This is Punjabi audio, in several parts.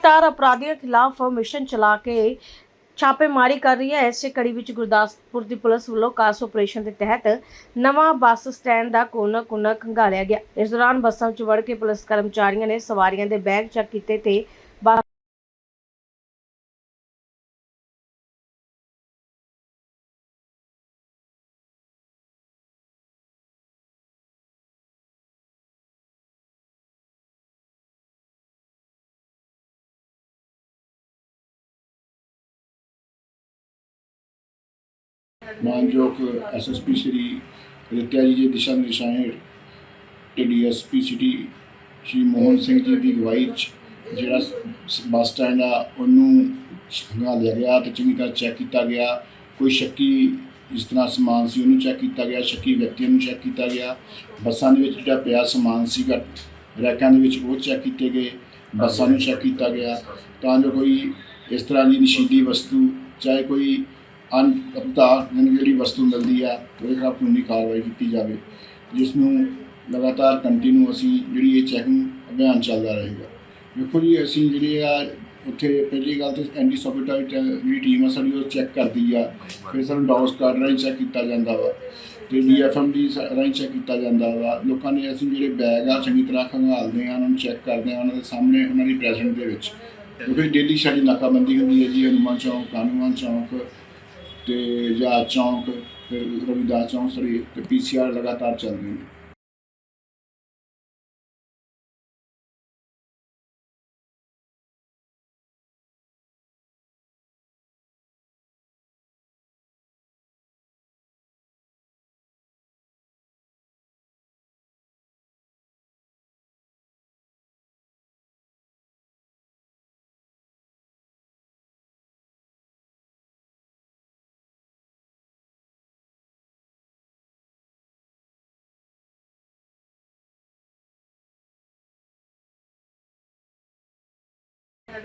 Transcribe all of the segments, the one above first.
ਤਾਰ ਅਪਰਾਧੀਆਂ ਖਿਲਾਫ ਮਿਸ਼ਨ ਚਲਾ ਕੇ ਛਾਪੇਮਾਰੀ ਕਰ ਰਹੀ ਹੈ। ਇਸੇ ਕੜੀ ਵਿੱਚ ਗੁਰਦਾਸਪੁਰ ਦੀ ਪੁਲਿਸ ਵੱਲੋਂ ਕਾਸ ਆਪਰੇਸ਼ਨ ਦੇ ਤਹਿਤ ਨਵਾਂ ਬੱਸ ਸਟੈਂਡ ਦਾ ਕੋਨਾ ਕੋਨਾ ਖੰਗਾਲਿਆ ਗਿਆ। ਇਸ ਦੌਰਾਨ ਬੱਸਾਂ ਵਿੱਚ ਵੜ ਕੇ ਪੁਲਿਸ ਕਰਮਚਾਰੀਆਂ ਨੇ ਸਵਾਰੀਆਂ ਦੇ ਬੈਗ ਚੈੱਕ ਕੀਤੇ ਤੇ ਬੱਸ ਮਾਨਯੋਗ ਐਸਐਸਪੀ ਸ਼੍ਰੀ ਰਿਤਿਆ ਜੀ ਦੇ ਦਿਸ਼ਾ ਨਿਰਦੇਸ਼ਾਂ ਹੇਠ ਤੇ ਡੀਐਸਪੀ ਸਿਟੀ ਸ਼੍ਰੀ ਮੋਹਨ ਸਿੰਘ ਜੀ ਦੀ ਅਗਵਾਈ 'ਚ ਜਿਹੜਾ ਬੱਸ ਸਟੈਂਡ ਆ, ਉਹਨੂੰ ਸੰਭਾਲਿਆ ਗਿਆ ਤੇ ਚੰਗੀ ਤਰ੍ਹਾਂ ਚੈੱਕ ਕੀਤਾ ਗਿਆ। ਕੋਈ ਸ਼ੱਕੀ ਜਿਸ ਤਰ੍ਹਾਂ ਸਮਾਨ ਸੀ ਉਹਨੂੰ ਚੈੱਕ ਕੀਤਾ ਗਿਆ, ਸ਼ੱਕੀ ਵਿਅਕਤੀਆਂ ਨੂੰ ਚੈੱਕ ਕੀਤਾ ਗਿਆ। ਬੱਸਾਂ ਦੇ ਵਿੱਚ ਜਿਹੜਾ ਪਿਆ ਸਮਾਨ ਸੀਗਾ, ਰੈਕਾਂ ਦੇ ਵਿੱਚ ਉਹ ਚੈੱਕ ਕੀਤੇ ਗਏ, ਬੱਸਾਂ ਨੂੰ ਚੈੱਕ ਕੀਤਾ ਗਿਆ। ਤਾਂ ਜੋ ਕੋਈ ਇਸ ਤਰ੍ਹਾਂ ਦੀ ਨਸ਼ੀਲੀ ਵਸਤੂ, ਚਾਹੇ ਕੋਈ ਅਨ ਅਵਤਾਰ ਜਿਹੜੀ ਵਸਤੂ ਮਿਲਦੀ ਆ, ਉਹਦੇ ਖਿਲਾਫ ਕਾਨੂੰਨੀ ਕਾਰਵਾਈ ਕੀਤੀ ਜਾਵੇ, ਜਿਸ ਨੂੰ ਲਗਾਤਾਰ ਕੰਟੀਨਿਊ ਅਸੀਂ ਜਿਹੜੀ ਇਹ ਚੈਕਿੰਗ ਅਭਿਆਨ ਚੱਲਦਾ ਰਹੇਗਾ। ਵੇਖੋ ਜੀ, ਅਸੀਂ ਜਿਹੜੇ ਆ, ਉੱਥੇ ਪਹਿਲੀ ਗੱਲ ਤੇ ਐਂਟੀ ਸੋਪੀਟਾਈਟ ਜਿਹੜੀ ਟੀਮ ਆ ਸਾਡੀ, ਉਹ ਚੈੱਕ ਕਰਦੀ ਆ, ਫਿਰ ਸਾਨੂੰ ਡੌਸ ਕਾਰਡ ਰਾਹੀਂ ਚੈੱਕ ਕੀਤਾ ਜਾਂਦਾ ਵਾ, ਤੇ ਡੀਐਫਐਮ ਦੀ ਰਾਹੀਂ ਚੈੱਕ ਕੀਤਾ ਜਾਂਦਾ ਵਾ। ਲੋਕਾਂ ਨੇ ਅਸੀਂ ਜਿਹੜੇ ਬੈਗ ਆ, ਚੰਗੀ ਤਰ੍ਹਾਂ ਖੰਗਾਲਦੇ ਆ, ਉਹਨਾਂ ਨੂੰ ਚੈੱਕ ਕਰਦੇ ਆ, ਉਹਨਾਂ ਦੇ ਸਾਹਮਣੇ ਉਹਨਾਂ ਦੀ ਪ੍ਰੈਜ਼ੈਂਟ ਦੇ ਵਿੱਚ। ਕਿਉਂਕਿ ਡੇਲੀ ਸਾਡੀ ਨਾਕਾਬੰਦੀ ਹੁੰਦੀ ਹੈ ਜੀ, ਹਨੂੰਮਾਨ ਚੌਂਕ, ਕਾਨੂੰਨ ਚੌਂਕ ਤੇ ਜਾਂ ਚੌਂਕ ਫਿਰ ਰਵਿਦਾਸ ਚੌਂਕ ਸਰੀ ਤੇ ਪੀਸੀਆਰ ਲਗਾਤਾਰ ਚੱਲਦੇ ਨੇ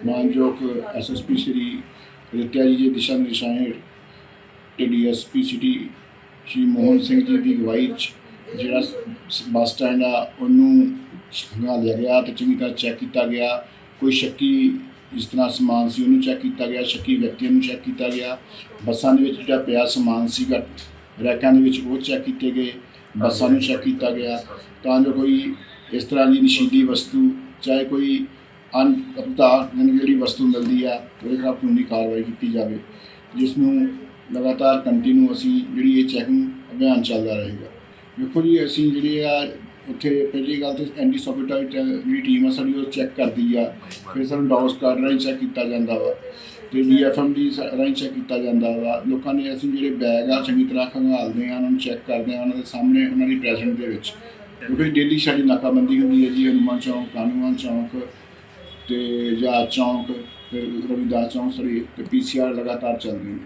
ਮਾਨਯੋਗ ਐਸਐਸਪੀ ਸ਼੍ਰੀ ਰਿਤਿਆ ਜੀ ਦੇ ਦਿਸ਼ਾ ਨਿਰਦੇਸ਼ਾਂ ਹੇਠ ਤੇ ਡੀਐਸਪੀ ਸਿਟੀ ਸ਼੍ਰੀ ਮੋਹਨ ਸਿੰਘ ਜੀ ਦੀ ਅਗਵਾਈ 'ਚ ਜਿਹੜਾ ਬੱਸ ਸਟੈਂਡ ਆ, ਉਹਨੂੰ ਸੰਭਾਲਿਆ ਗਿਆ ਤੇ ਚੰਗੀ ਤਰ੍ਹਾਂ ਚੈੱਕ ਕੀਤਾ ਗਿਆ। ਕੋਈ ਸ਼ੱਕੀ ਜਿਸ ਤਰ੍ਹਾਂ ਸਮਾਨ ਸੀ ਉਹਨੂੰ ਚੈੱਕ ਕੀਤਾ ਗਿਆ, ਸ਼ੱਕੀ ਵਿਅਕਤੀਆਂ ਨੂੰ ਚੈੱਕ ਕੀਤਾ ਗਿਆ। ਬੱਸਾਂ ਦੇ ਵਿੱਚ ਜਿਹੜਾ ਪਿਆ ਸਮਾਨ ਸੀਗਾ, ਰੈਕਾਂ ਦੇ ਵਿੱਚ ਉਹ ਚੈੱਕ ਕੀਤੇ ਗਏ, ਬੱਸਾਂ ਨੂੰ ਚੈੱਕ ਕੀਤਾ ਗਿਆ। ਤਾਂ ਜੋ ਕੋਈ ਇਸ ਤਰ੍ਹਾਂ ਦੀ ਨਸ਼ੀਲੀ ਵਸਤੂ, ਚਾਹੇ ਕੋਈ ਅਨ ਅਵਤਾਰ ਜਿਹੜੀ ਵਸਤੂ ਮਿਲਦੀ ਆ, ਉਹਦੇ ਖਿਲਾਫ ਕਾਨੂੰਨੀ ਕਾਰਵਾਈ ਕੀਤੀ ਜਾਵੇ, ਜਿਸ ਨੂੰ ਲਗਾਤਾਰ ਕੰਟੀਨਿਊ ਅਸੀਂ ਜਿਹੜੀ ਇਹ ਚੈਕਿੰਗ ਅਭਿਆਨ ਚੱਲਦਾ ਰਹੇਗਾ। ਵੇਖੋ ਜੀ, ਅਸੀਂ ਜਿਹੜੇ ਆ, ਉੱਥੇ ਪਹਿਲੀ ਗੱਲ ਤੇ ਐਂਟੀ ਸੋਪੀਟਾਈਟ ਜਿਹੜੀ ਟੀਮ ਆ ਸਾਡੀ, ਉਹ ਚੈੱਕ ਕਰਦੀ ਆ, ਫਿਰ ਸਾਨੂੰ ਡੌਸ ਕਾਰਡ ਰਾਹੀਂ ਚੈੱਕ ਕੀਤਾ ਜਾਂਦਾ ਵਾ, ਤੇ ਡੀਐਫਐਮ ਦੀ ਸ- ਰਾਹੀਂ ਚੈੱਕ ਕੀਤਾ ਜਾਂਦਾ ਵਾ। ਲੋਕਾਂ ਨੇ ਅਸੀਂ ਜਿਹੜੇ ਬੈਗ ਆ, ਚੰਗੀ ਤਰ੍ਹਾਂ ਖੰਗਾਲਦੇ ਆ, ਉਹਨਾਂ ਨੂੰ ਚੈੱਕ ਕਰਦੇ ਆ, ਉਹਨਾਂ ਦੇ ਸਾਹਮਣੇ ਉਹਨਾਂ ਦੀ ਪ੍ਰੈਜ਼ੈਂਟ ਦੇ ਵਿੱਚ। ਕਿਉਂਕਿ ਡੇਲੀ ਸਾਡੀ ਨਾਕਾਬੰਦੀ ਹੁੰਦੀ ਹੈ ਜੀ, ਹਨੂੰਮਾਨ ਚੌਂਕ, ਕਾਨੂੰਨ ਚੌਂਕ ਤੇ ਜਹਾਜ਼ ਚੌਂਕ ਫਿਰ ਰਵਿਦਾਸ ਚੌਂਕ ਸਰੀ ਤੇ ਪੀਸੀਆਰ ਲਗਾਤਾਰ ਚੱਲਦੇ ਨੇ